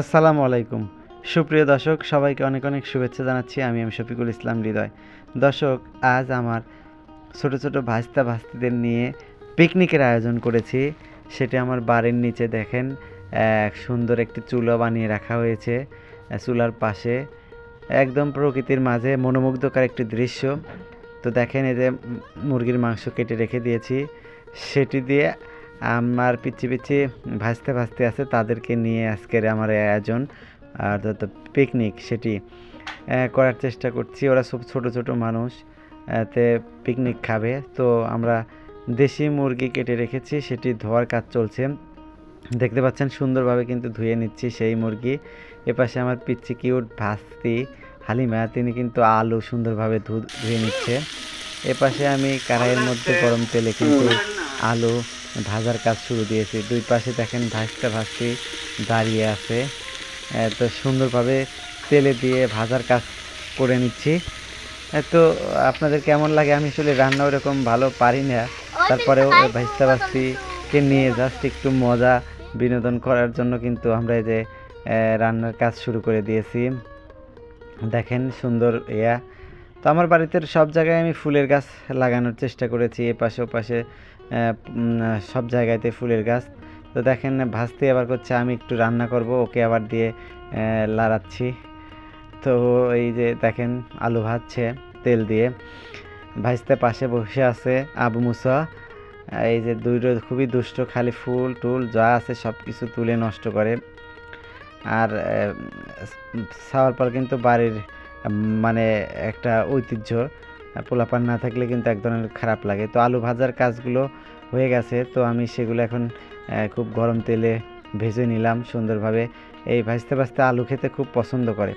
আসসালামু আলাইকুম। সুপ্রিয় দর্শক, সবাইকে অনেক অনেক শুভেচ্ছা জানাচ্ছি। আমি আমি শফিকুল ইসলাম হৃদয়। দর্শক, আজ আমার ছোট ছোট ভাস্তা ভাস্তিদের নিয়ে পিকনিকের আয়োজন করেছি। সেটা আমার বাড়ির নিচে দেখেন, এক সুন্দর একটি চুলো বানিয়ে রাখা হয়েছে। চুলার পাশে একদম প্রকৃতির মাঝে মনোমুগ্ধকর একটি দৃশ্য। তো দেখেন, এই যে মুরগির মাংস কেটে রেখে দিয়েছি। সেটি দিয়ে আমার পিচ্ছি পিচ্ছি ভাসতে ভাসতে আছে, তাদেরকে নিয়ে আজকের আমার আয়োজন আর পিকনিক সেটি করার চেষ্টা করছি। ওরা সব ছোট ছোট মানুষ তে পিকনিক খাবে। তো আমরা দেশি মুরগি কেটে রেখেছি, সেটি ধোয়ার কাজ চলছে। দেখতে পাচ্ছেন সুন্দরভাবে কিন্তু ধুয়ে নিচ্ছি সেই মুরগি। এপাশে আমার পিচ্ছি কিউট ভাস্তি হালিমা, তিনি কিন্তু আলু সুন্দরভাবে ধুয়ে নিচ্ছে। এপাশে আমি কড়াইয়ের মধ্যে গরম তেলে কিন্তু আলু ভাজার কাজ শুরু দিয়েছি। দুই পাশে দেখেন ভাজতে ভাজতে দাঁড়িয়ে আছে। তো সুন্দরভাবে তেলে দিয়ে ভাজার কাজ করে নিচ্ছি। তো আপনাদের কেমন লাগে? আমি আসলে রান্না ওরকম ভালো পারি না। তারপরেও ভাজতে ভাজতিকে নিয়ে জাস্ট একটু মজা বিনোদন করার জন্য কিন্তু আমরা এই যে রান্নার কাজ শুরু করে দিয়েছি। দেখেন সুন্দর ইয়া। তো আমার বাড়িতে সব জায়গায় আমি ফুলের গাছ লাগানোর চেষ্টা করেছি, এপাশে ওপাশে সব জায়গাতে ফুলের গাছ। তো দেখেন ভাজতে আবার করছে, আমি একটু রান্না করব, ওকে আবার দিয়ে লাড়াচ্ছি। তো এই যে দেখেন, আলু ভাজছে তেল দিয়ে। ভাজতে পাশে বসে আছে আবু মুসা। এই যে দুইটো খুবই দুষ্ট, খালি ফুল, টুল, যা আছে সব কিছু তুলে নষ্ট করে। আর সাওয়ার পর কিন্তু বাড়ির মানে একটা ঐতিহ্য, পোলাপান না থাকলে কিন্তু এক ধরনের খারাপ লাগে। তো আলু ভাজার কাজগুলো হয়ে গেছে, তো আমি সেগুলো এখন খুব গরম তেলে ভেজে নিলাম সুন্দরভাবে। এই ভাজতে ভাজতে আলু খেতে খুব পছন্দ করে।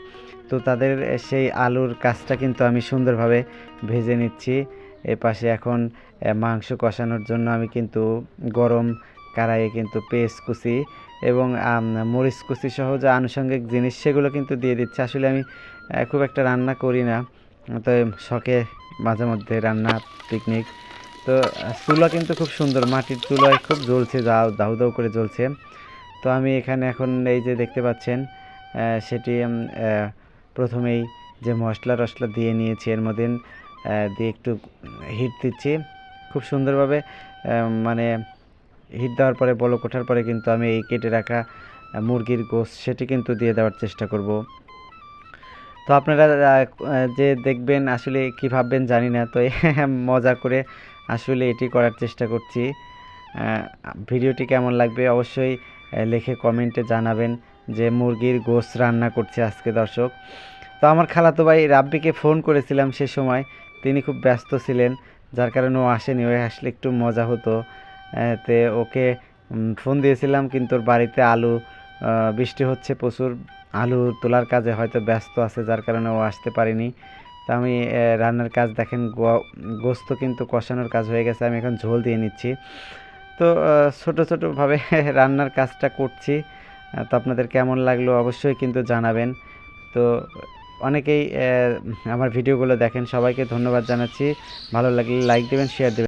তো তাদের সেই আলুর কাজটা কিন্তু আমি সুন্দরভাবে ভেজে নিচ্ছি। এ পাশে এখন মাংস কষানোর জন্য আমি কিন্তু গরম কড়াইয়ে কিন্তু পেস্ট কুচি এবং মরিচ কুচি সহ যে আনুষঙ্গিক জিনিস সেগুলো কিন্তু দিয়ে দিচ্ছে। আসলে আমি খুব একটা রান্না করি না। তো শখে মাঝে মধ্যে রান্না পিকনিক তো, চুলা কিন্তু খুব সুন্দর। মাটির চুলায় খুব জ্বলছে দাউ দাউ দাউ করে জ্বলছে। তো আমি এখানে এখন এই যে দেখতে পাচ্ছেন সেটি প্রথমেই যে মশলা টশলা দিয়ে নিয়েছি এর মধ্যে দিয়ে একটু হিট দিচ্ছি। খুব সুন্দরভাবে মানে হিট দেওয়ার পরে বলক ওঠার পরে কিন্তু আমি এই কেটে রাখা মুরগির গোশ সেটি কিন্তু দিয়ে দেওয়ার চেষ্টা করব। তো আপনারা যে দেখবেন আসলে কী ভাববেন জানি না, তো মজা করে আসলে এটি করার চেষ্টা করছি। ভিডিওটি কেমন লাগবে অবশ্যই লেখে কমেন্টে জানাবেন যে মুরগির গোশ রান্না করছে আজকে দর্শক। তো আমার খালাতো ভাই রাব্বিকে ফোন করেছিলাম সে সময়, তিনি খুব ব্যস্ত ছিলেন, যার কারণে ও আসেনি, ও আসলে একটু মজা হতো। তে ওকে ফোন দিয়েছিলাম, কিন্তু ওর বাড়িতে আলু বৃষ্টি হচ্ছে প্রচুর। আলু তোলার কাজে হয়তো ব্যস্ত আছে, যার কারণে ও আসতে পারেনি। তা আমি রান্নার কাজ দেখেন গোস্ত কিন্তু কষানোর কাজ হয়ে গেছে, আমি এখন ঝোল দিয়ে নিচ্ছি। তো ছোট ছোটোভাবে রান্নার কাজটা করছি। তো আপনাদের কেমন লাগল অবশ্যই কিন্তু জানাবেন। তো, অনেকেই আমার ভিডিওগুলো দেখেন, সবাইকে ধন্যবাদ জানাচ্ছি। ভালো লাগলে লাইক দেবেন, শেয়ার দেবেন।